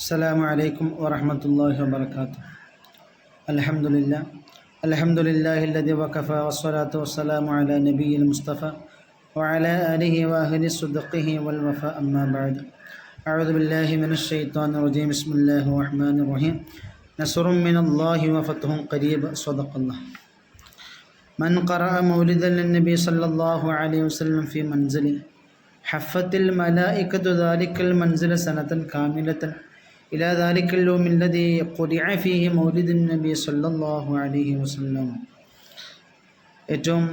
السلام عليكم ورحمة الله وبركاته الحمد لله الحمد لله الذي وكفى والصلاة والسلام على نبي المصطفى وعلى آله وأهل صدقه والوفاء أما بعد أعوذ بالله من الشيطان الرجيم بسم الله الرحمن الرحيم نصر من الله وفتح قريب صدق الله من قرأ مولدا للنبي صلى الله عليه وسلم في منزله حفت الملائكة ذلك المنزل سنة كاملة إلى ذلك اليوم الذي قرع فيه مولد النبي صلى الله عليه وسلم ഏറ്റവും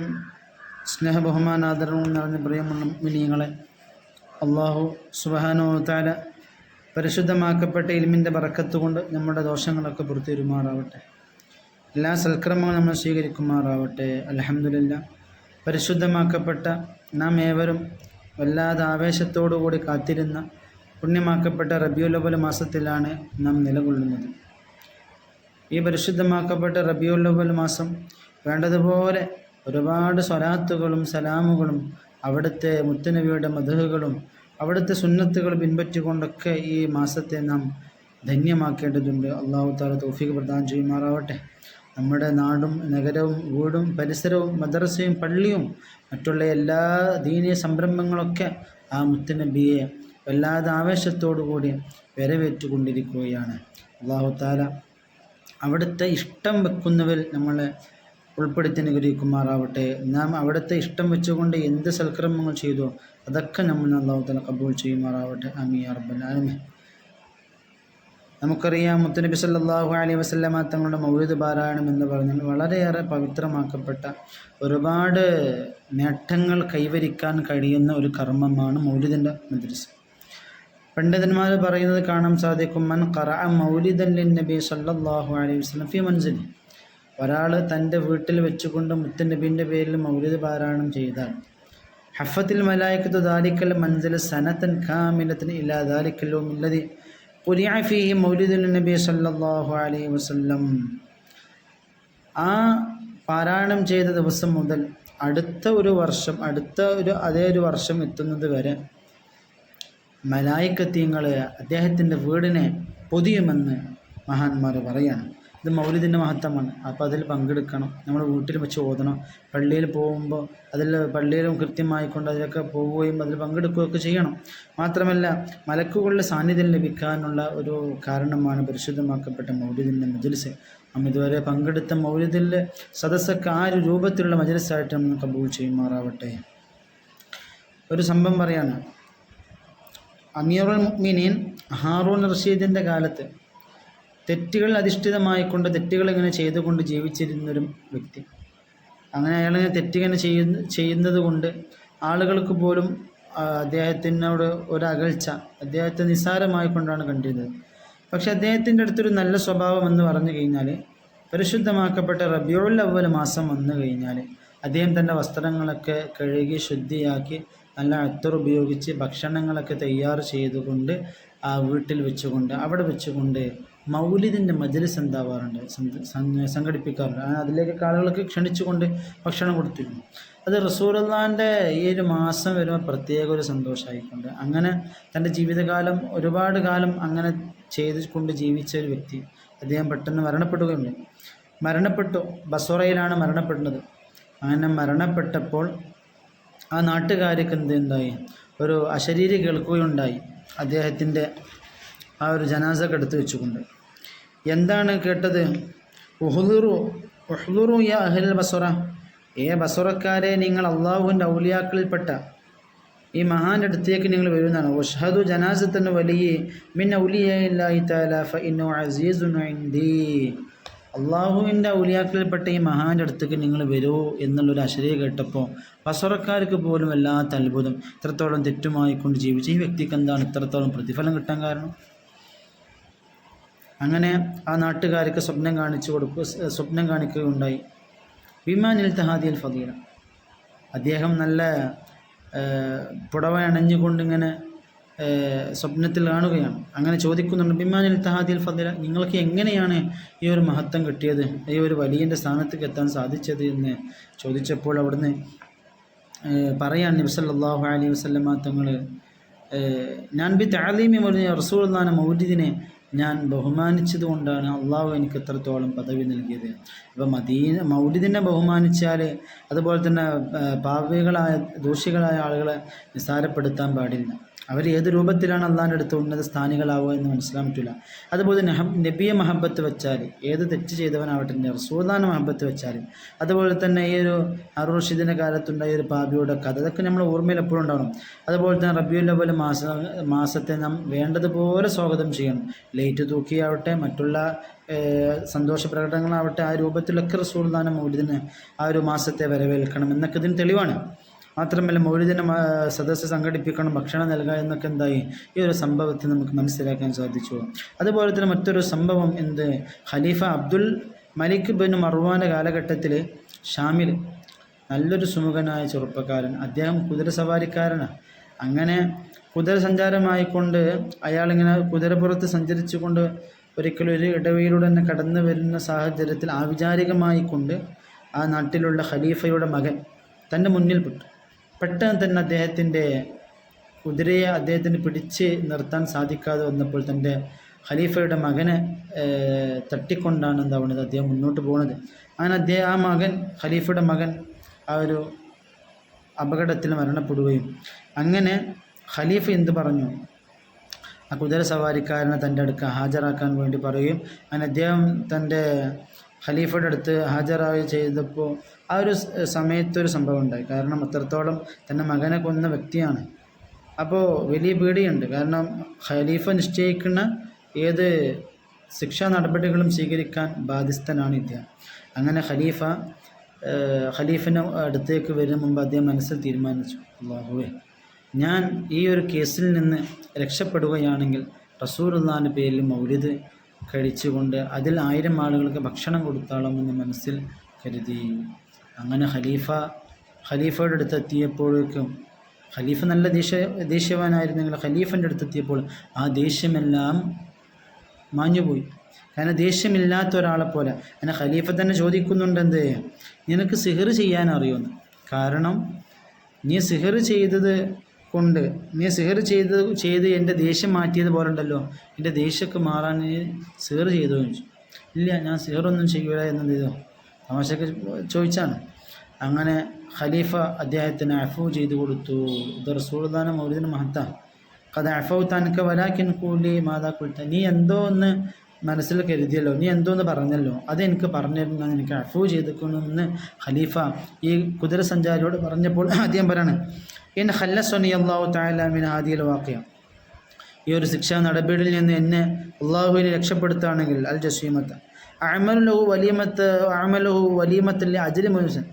സ്നേഹബഹുമാനാദരവും നിറഞ്ഞ പ്രിയമുള്ള മിനിയങ്ങളെ അള്ളാഹു സുബാനോ താല പരിശുദ്ധമാക്കപ്പെട്ട ഇൽമിൻ്റെ ബറക്കത്ത് കൊണ്ട് നമ്മുടെ ദോഷങ്ങളൊക്കെ പുറത്തിരുമാറാവട്ടെ എല്ലാ സൽക്രമങ്ങളും നമ്മൾ സ്വീകരിക്കുമാറാവട്ടെ അലഹമില്ല പരിശുദ്ധമാക്കപ്പെട്ട നാം ഏവരും വല്ലാതെ ആവേശത്തോടുകൂടി കാത്തിരുന്ന പുണ്യമാക്കപ്പെട്ട റബിയുല്ലവല മാസത്തിലാണ് നാം നിലകൊള്ളുന്നത്. ഈ പരിശുദ്ധമാക്കപ്പെട്ട റബിയുല്ലവൽ മാസം വേണ്ടതുപോലെ ഒരുപാട് സ്വലാത്തുകളും സലാമുകളും അവിടുത്തെ മുത്തനവിയുടെ മധുഹുകളും അവിടുത്തെ സുന്നത്തുകൾ പിൻപറ്റിക്കൊണ്ടൊക്കെ ഈ മാസത്തെ നാം ധന്യമാക്കേണ്ടതുണ്ട്. അള്ളാഹു താല തോഫിക്ക് പ്രദാനം ചെയ്യുമാറാവട്ടെ. നമ്മുടെ നാടും നഗരവും വീടും പരിസരവും മദ്രസയും പള്ളിയും മറ്റുള്ള എല്ലാ ദീനീയ സംരംഭങ്ങളൊക്കെ ആ മുത്തുനബിയെ വല്ലാതെ ആവേശത്തോടു കൂടി വരവേറ്റുകൊണ്ടിരിക്കുകയാണ്. അള്ളാഹു താല അവിടുത്തെ ഇഷ്ടം വെക്കുന്നവർ നമ്മളെ ഉൾപ്പെടുത്തി അനുഗ്രഹിക്കുമാറാവട്ടെ. നാം അവിടുത്തെ ഇഷ്ടം വെച്ചുകൊണ്ട് എന്ത് സൽക്രമങ്ങൾ ചെയ്തോ അതൊക്കെ നമ്മൾ അള്ളാഹു താല കബൂൾ ചെയ്യുമാറാവട്ടെ. അമീ അറബൽ ആലമി നമുക്കറിയാം മുത്തനബി സല്ലാഹു അലൈഹി വസല്ലമ തങ്ങളുടെ മൗലിദ് പാരായണം എന്ന് പറഞ്ഞാൽ വളരെയേറെ പവിത്രമാക്കപ്പെട്ട ഒരുപാട് നേട്ടങ്ങൾ കൈവരിക്കാൻ കഴിയുന്ന ഒരു കർമ്മമാണ് മൗലിദിന്റെ മദ്രസ. പണ്ഡിതന്മാർ പറയുന്നത് കാണാൻ സാധിക്കും മൻ ഖറ മൗലിദല്ലിൻ നബി സല്ലാഹു അലൈഹി വസല്ലം ഫി ഒരാൾ തന്റെ വീട്ടിൽ വെച്ചുകൊണ്ട് മുത്തനബീന്റെ പേരിൽ മൗലിദ് പാരായണം ചെയ്താൽ ഹഫത്തിൽ മലായിക്കത്ത് ദാലിക്കൽ മൻസിൽ സനത്തൻ ഖാമിലത്തിന് ഇല്ലാ ദാലിക്കല്ലോ ഇല്ലതി പുരിയാഫി ഫീഹി മൗലിദുൽ നബി സല്ലാഹു അലൈഹി വസ്ലം ആ പാരായണം ചെയ്ത ദിവസം മുതൽ അടുത്ത ഒരു വർഷം അടുത്ത ഒരു അതേ ഒരു വർഷം എത്തുന്നത് വരെ മലായിക്കത്തീങ്ങൾ അദ്ദേഹത്തിന്റെ വീടിനെ പൊതിയുമെന്ന് മഹാന്മാർ പറയാണ്. ഇത് മൗലിദിന്റെ മഹത്വമാണ്. അപ്പോൾ അതിൽ പങ്കെടുക്കണം. നമ്മൾ വീട്ടിൽ വെച്ച് ഓതണം. പള്ളിയിൽ പോകുമ്പോൾ അതിൽ പള്ളിയിലും കൃത്യമായിക്കൊണ്ട് അതിലൊക്കെ പോവുകയും അതിൽ പങ്കെടുക്കുകയൊക്കെ ചെയ്യണം. മാത്രമല്ല മലക്കുകളുടെ സാന്നിധ്യം ലഭിക്കാനുള്ള ഒരു കാരണമാണ് പരിശുദ്ധമാക്കപ്പെട്ട മൗലിദിന്റെ മജിൽസ് നാം ഇതുവരെ പങ്കെടുത്ത മൗലിദിൽ സദസ്സൊക്കെ ആ ഒരു രൂപത്തിലുള്ള മജിൽസായിട്ട് നമ്മൾ കബൂൾ ചെയ്യുമാറാവട്ടെ. ഒരു സംഭവം പറയാണ്. അമീറുൽ മുഅ്മിനീൻ ഹാറൂൺ റഷീദിന്റെ കാലത്ത് തെറ്റുകൾ അധിഷ്ഠിതമായിക്കൊണ്ട് തെറ്റുകൾ ഇങ്ങനെ ചെയ്തുകൊണ്ട് ജീവിച്ചിരുന്നൊരു വ്യക്തി. അങ്ങനെ അയാളിങ്ങനെ തെറ്റിങ്ങനെ ചെയ്യുന്ന ചെയ്യുന്നത് കൊണ്ട് ആളുകൾക്ക് പോലും അദ്ദേഹത്തിനോട് ഒരു അകൽച്ച അദ്ദേഹത്തെ നിസ്സാരമായിക്കൊണ്ടാണ് കണ്ടിരുന്നത്. പക്ഷെ അദ്ദേഹത്തിന്റെ അടുത്തൊരു നല്ല സ്വഭാവം എന്ന് പറഞ്ഞു കഴിഞ്ഞാൽ പരിശുദ്ധമാക്കപ്പെട്ട റബിയുൽ അവൽ മാസം വന്നു കഴിഞ്ഞാൽ അദ്ദേഹം തന്റെ വസ്ത്രങ്ങളൊക്കെ കഴുകി ശുദ്ധിയാക്കി നല്ല അത്തർ ഉപയോഗിച്ച് ഭക്ഷണങ്ങളൊക്കെ തയ്യാർ ചെയ്തുകൊണ്ട് ആ വീട്ടിൽ വെച്ചുകൊണ്ട് അവിടെ വെച്ചുകൊണ്ട് മൗലിദിന്റെ മജലിസ് എന്താവാറുണ്ട്? സംഘടിപ്പിക്കാറുണ്ട്. അതിലേക്ക് ആളുകൾക്ക് ക്ഷണിച്ചുകൊണ്ട് ഭക്ഷണം കൊടുത്തിരുന്നു. അത് റസൂലുള്ളാന്റെ ഈ ഒരു മാസം വരുമ്പോൾ പ്രത്യേക ഒരു സന്തോഷമായിക്കൊണ്ട് അങ്ങനെ തന്റെ ജീവിതകാലം ഒരുപാട് കാലം അങ്ങനെ ചെയ്തുകൊണ്ട് ജീവിച്ച ഒരു വ്യക്തി അദ്ദേഹം പെട്ടെന്ന് മരണപ്പെടുകയുണ്ട് മരണപ്പെട്ടു. ബസോറയിലാണ് മരണപ്പെടുന്നത്. അങ്ങനെ മരണപ്പെട്ടപ്പോൾ ആ നാട്ടുകാർക്ക് എന്ത് ഉണ്ടായി ഒരു അശരീരി കേൾക്കുകയുണ്ടായി. അദ്ദേഹത്തിന്റെ ആ ഒരു ജനാസ എടുത്തു വെച്ചുകൊണ്ട്. എന്താണ് കേട്ടത്? ഉഹ്ദുറു ഉഹ്ദുറു യാ അഹൽ ബസുറ. ഏ ബസുറക്കാരെ നിങ്ങൾ അള്ളാഹുവിന്റെ ഔലിയാക്കളിൽപ്പെട്ട ഈ മഹാന്റെ അടുത്തേക്ക് നിങ്ങൾ വരുന്നതാണ്. ഒഷഹദു ജനാസത്തിന് വലിയ മിൻ ഇല്ലാ താല ഫ ഇന്നു അസീസുൻ ഇന്ദി അള്ളാഹുവിന്റെ ഔലിയാക്കളിൽപ്പെട്ട ഈ മഹാന്റെ അടുത്തേക്ക് നിങ്ങൾ വരൂ എന്നുള്ളൊരു അശരീ കേട്ടപ്പോൾ ബസറക്കാർക്ക് പോലും വല്ലാത്ത അത്ഭുതം ഇത്രത്തോളം തെറ്റുമായിക്കൊണ്ട് ജീവിച്ച ഈ വ്യക്തിക്ക് എന്താണ് ഇത്രത്തോളം പ്രതിഫലം കിട്ടാൻ കാരണം? അങ്ങനെ ആ നാട്ടുകാർക്ക് സ്വപ്നം കാണിച്ചു കൊടുക്കുക സ്വപ്നം കാണിക്കുകയുണ്ടായി. വിമാനിൽ തഹാദിയൽ ഫതീല അദ്ദേഹം നല്ല പുടവ അണഞ്ഞുകൊണ്ടിങ്ങനെ സ്വപ്നത്തിൽ കാണുകയാണ്. അങ്ങനെ ചോദിക്കുന്നുണ്ട് ബിമാനിൽ തഹാദിൽ ഫതില നിങ്ങൾക്ക് എങ്ങനെയാണ് ഈ ഒരു മഹത്വം കിട്ടിയത്? ഈ ഒരു വലിയന്റെ സ്ഥാനത്തേക്ക് എത്താൻ സാധിച്ചത്? എന്ന് ചോദിച്ചപ്പോൾ അവിടുന്ന് പറയാൻ നബ്സല്ലാഹു അലൈഹി വസ്ലമ തങ്ങൾ ഞാൻ ബി താലീമി മൊഴി റസൂൽ മൗലിദിനെ ഞാൻ ബഹുമാനിച്ചത് കൊണ്ടാണ് അള്ളാഹു എനിക്ക് എത്രത്തോളം പദവി നൽകിയത്. ഇപ്പം മദീന മൗലിദിനെ ബഹുമാനിച്ചാൽ അതുപോലെ തന്നെ പാവികളായ ദോഷികളായ ആളുകളെ നിസ്സാരപ്പെടുത്താൻ പാടില്ല. അവർ ഏത് രൂപത്തിലാണ് അള്ളാഹിന്റെ അടുത്ത് ഉന്നത സ്ഥാനികളാവുക എന്ന് മനസ്സിലാൻ പറ്റില്ല. അതുപോലെ തന്നെ നബിയെ മഹബത്ത് വെച്ചാൽ ഏത് തെറ്റ് ചെയ്തവനാവട്ടെ റസൂദാന മഹബത്ത് വെച്ചാൽ അതുപോലെ തന്നെ ഈ ഒരു അറുഷിദിന്റെ കാലത്തുണ്ടായ ഒരു പാപിയുടെ കഥ അതൊക്കെ നമ്മൾ ഓർമ്മയിൽ എപ്പോഴും ഉണ്ടാവണം. അതുപോലെ തന്നെ റബിയുൽ അവൽ മാസ മാസത്തെ നാം വേണ്ടതുപോലെ സ്വാഗതം ചെയ്യണം. ലൈറ്റ് തൂക്കിയാവട്ടെ മറ്റുള്ള സന്തോഷ പ്രകടനങ്ങളാവട്ടെ ആ രൂപത്തിലൊക്കെ റസൂദാന മൗലിദിന് ആ ഒരു മാസത്തെ വരവേൽക്കണം എന്നൊക്കെ ഇതിന് തെളിവാണ്. മാത്രമല്ല മൗലിദിന സദസ്സ് സംഘടിപ്പിക്കണം ഭക്ഷണം നൽകുക എന്നൊക്കെ എന്തായി? ഈ ഒരു സംഭവത്തെ നമുക്ക് മനസ്സിലാക്കാൻ സാധിച്ചു. അതുപോലെ തന്നെ മറ്റൊരു സംഭവം എന്ത്? ഖലീഫ അബ്ദുൽ മലിക് ബിൻ മർവാന്റെ കാലഘട്ടത്തിൽ ഷാമിൽ നല്ലൊരു സുമുഖനായ ചെറുപ്പക്കാരൻ അദ്ദേഹം കുതിര സവാരിക്കാരനാണ്. അങ്ങനെ കുതിര സഞ്ചാരമായിക്കൊണ്ട് അയാളിങ്ങനെ കുതിരപ്പുറത്ത് സഞ്ചരിച്ചുകൊണ്ട് ഒരിക്കലും ഒരു ഇടവയിലൂടെ തന്നെ കടന്നു വരുന്ന സാഹചര്യത്തിൽ ആവിചാരികമായിക്കൊണ്ട് ആ നാട്ടിലുള്ള ഖലീഫയുടെ മകൻ തന്റെ മുന്നിൽപ്പെട്ടു പെട്ടെന്ന് തന്നെ അദ്ദേഹത്തിന്റെ കുതിരയെ അദ്ദേഹത്തിന് പിടിച്ച് നിർത്താൻ സാധിക്കാതെ വന്നപ്പോൾ തന്റെ ഖലീഫയുടെ മകനെ തട്ടിക്കൊണ്ടാണ് എന്താവുന്നത് അദ്ദേഹം മുന്നോട്ട് പോകുന്നത്. അങ്ങനെ അദ്ദേഹം ആ മകൻ ഖലീഫയുടെ മകൻ ആ ഒരു അപകടത്തിൽ മരണപ്പെടുകയും അങ്ങനെ ഖലീഫ എന്ത് പറഞ്ഞു? ആ കുതിര സവാരിക്കാരനെ തന്റെ അടുക്ക ഹാജരാക്കാൻ വേണ്ടി പറയുകയും അങ്ങനെ അദ്ദേഹം തന്റെ ഖലീഫയുടെ അടുത്ത് ഹാജരാവുകയും ചെയ്തപ്പോൾ ആ ഒരു സമയത്തൊരു സംഭവം ഉണ്ടായി കാരണം അത്രത്തോളം തന്റെ മകനെ കൊന്ന വ്യക്തിയാണ്. അപ്പോൾ വലിയ പേടിയുണ്ട്. കാരണം ഖലീഫ നിശ്ചയിക്കുന്ന ഏത് ശിക്ഷാ നടപടികളും സ്വീകരിക്കാൻ ബാധ്യസ്ഥനാണ് ഇദ്ദേഹം അങ്ങനെ ഖലീഫ ഖലീഫിന് അടുത്തേക്ക് വരുന്ന മുമ്പ് അദ്ദേഹം മനസ്സിൽ തീരുമാനിച്ചു. അള്ളാഹുവേ ഞാൻ ഈ ഒരു കേസിൽ നിന്ന് രക്ഷപ്പെടുകയാണെങ്കിൽ റസൂർ എന്നാന്റെ പേരിൽ മൗലിദ് കഴിച്ചുകൊണ്ട് അതിൽ ആയിരം ആളുകൾക്ക് ഭക്ഷണം കൊടുത്താളമെന്ന് മനസ്സിൽ കരുതി. അങ്ങനെ ഖലീഫ ഖലീഫയുടെ അടുത്ത് എത്തിയപ്പോഴേക്കും ഖലീഫ നല്ല ദേഷ്യ ദേഷ്യവാനായിരുന്നെങ്കിൽ ഖലീഫന്റെ അടുത്ത് എത്തിയപ്പോൾ ആ ദേഷ്യമെല്ലാം മാഞ്ഞുപോയി. കാരണം ദേഷ്യമില്ലാത്ത ഒരാളെ പോലെ. അങ്ങനെ ഖലീഫ തന്നെ ചോദിക്കുന്നുണ്ടെന്ത്? നിനക്ക് സിഹർ ചെയ്യാൻ അറിയുമെന്ന് കാരണം നീ സിഹർ ചെയ്തത് കൊണ്ട്. നീ സിഹർ ചെയ്ത് ചെയ്ത് എന്റെ ദേഷ്യം മാറ്റിയത് പോലെ ഉണ്ടല്ലോ എന്റെ ദേഷ്യമൊക്കെ മാറാൻ നീ സിഹർ ചെയ്തോ ചോദിച്ചു. ഇല്ല ഞാൻ സിഹറൊന്നും ചെയ്യൂല എന്ന് ചെയ്തോ തമാശക്ക് ചോദിച്ചാണ്. അങ്ങനെ ഖലീഫ അദ്ദേഹത്തിന് അഫു ചെയ്തു കൊടുത്തു. ഇത് റസൂൾദാന മൗലിദിന് മഹത്ത. കഥ അഫൗ തനക്ക് വലാക്കിൻ കൂലി മാതാ കുൽത്ത നീ എന്തോ ഒന്ന് മനസ്സിൽ കരുതിയല്ലോ. നീ എന്തോ ഒന്ന് പറഞ്ഞല്ലോ. അത് എനിക്ക് പറഞ്ഞിരുന്നു. എനിക്ക് അഫു ചെയ്തിരിക്കണമെന്ന് ഖലീഫ ഈ കുതിര സഞ്ചാരിയോട് പറഞ്ഞപ്പോൾ ആദ്യം പറയാണ്. ഇൻ ഹല്ലസ്വനി അള്ളാഹു താലാമിൻ ആദിയിൽ വാക്യം. ഈ ഒരു ശിക്ഷാ നടപടിയിൽ നിന്ന് എന്നെ അള്ളാഹുവിനെ രക്ഷപ്പെടുത്തുകയാണെങ്കിൽ അൽ ജസീമത്ത്. അമലുഹു വലിയമത്ത് അമലുഹു വലിയമത്തല്ലേ അജിൽ മനുഷ്യൻ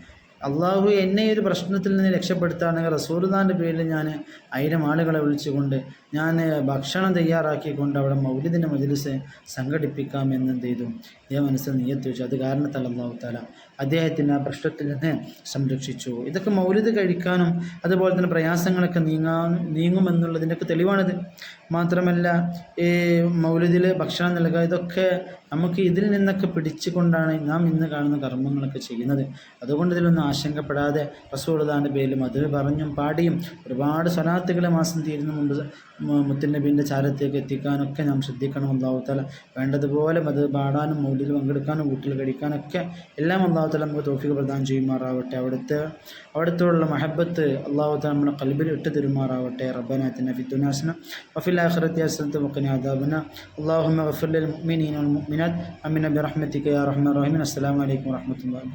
അള്ളാഹു എന്നെ ഒരു പ്രശ്നത്തിൽ നിന്ന് രക്ഷപ്പെടുത്തുകയാണെങ്കിൽ റസൂർദാന്റെ പേരിൽ ഞാൻ ആയിരം ആളുകളെ വിളിച്ചുകൊണ്ട് ഞാൻ ഭക്ഷണം തയ്യാറാക്കിക്കൊണ്ട് അവിടെ മൗലിദിന്റെ മജിലിസ് സംഘടിപ്പിക്കാം എന്ന് എന്ത് ചെയ്തു? ഇതേ മനസ്സിൽ നീയത്ത് വെച്ചു. അത് കാരണത്താൽ അള്ളാഹു താല അദ്ദേഹത്തിന് ആ പ്രശ്നത്തിൽ നിന്ന് സംരക്ഷിച്ചു. ഇതൊക്കെ മൗലിദ് കഴിക്കാനും അതുപോലെ തന്നെ പ്രയാസങ്ങളൊക്കെ നീങ്ങാൻ നീങ്ങുമെന്നുള്ളതിന്റെയൊക്കെ തെളിവാണിത്. മാത്രമല്ല ഈ മൗലിതിൽ ഭക്ഷണം നൽകുക ഇതൊക്കെ നമുക്ക് ഇതിൽ നിന്നൊക്കെ പിടിച്ചുകൊണ്ടാണ് നാം ഇന്ന് കാണുന്ന കർമ്മങ്ങളൊക്കെ ചെയ്യുന്നത്. അതുകൊണ്ട് ഇതിലൊന്നും ആശങ്കപ്പെടാതെ റസൂൾദാന്റെ പേരിലും അത് പറഞ്ഞും പാടിയും ഒരുപാട് സ്വലാത്തുകളെ മാസം തീരുന്നുമുണ്ട്. മുത്തനബീന്റെ ചാരത്തേക്ക് എത്തിക്കാനൊക്കെ നാം ശ്രദ്ധിക്കണം. അള്ളാഹുത്താല വേണ്ടതുപോലെ അത് പാടാനും മൗലിയിൽ പങ്കെടുക്കാനും വീട്ടിൽ കഴിക്കാനൊക്കെ എല്ലാം അള്ളാഹുത്താല നമുക്ക് തോഫിക്ക് പ്രദാനം ചെയ്യുമാറാവട്ടെ. അവിടുത്തെ അവിടുത്തോടുള്ള മഹബത്ത് അള്ളാഹുത്താല നമ്മുടെ കൽബിൽ ഇട്ട് തരുമാറാവട്ടെ. റബ്ബനാത്തിന്റെ ഫിത്തുനാസന വഫിൽ ആഖിറത്തി അസ്ലത്ത് മുക്കനെ അദാബന അള്ളാഹുമ്മ വഫിൽ മുഅ്മിനീന വൽ മുഅ്മിനാത്ത്. അമിന ബിറഹ്മതിക യാ റഹ്മാൻ റഹീം. അസ്സലാമു അലൈക്കും വറഹ്മത്തുള്ളാഹി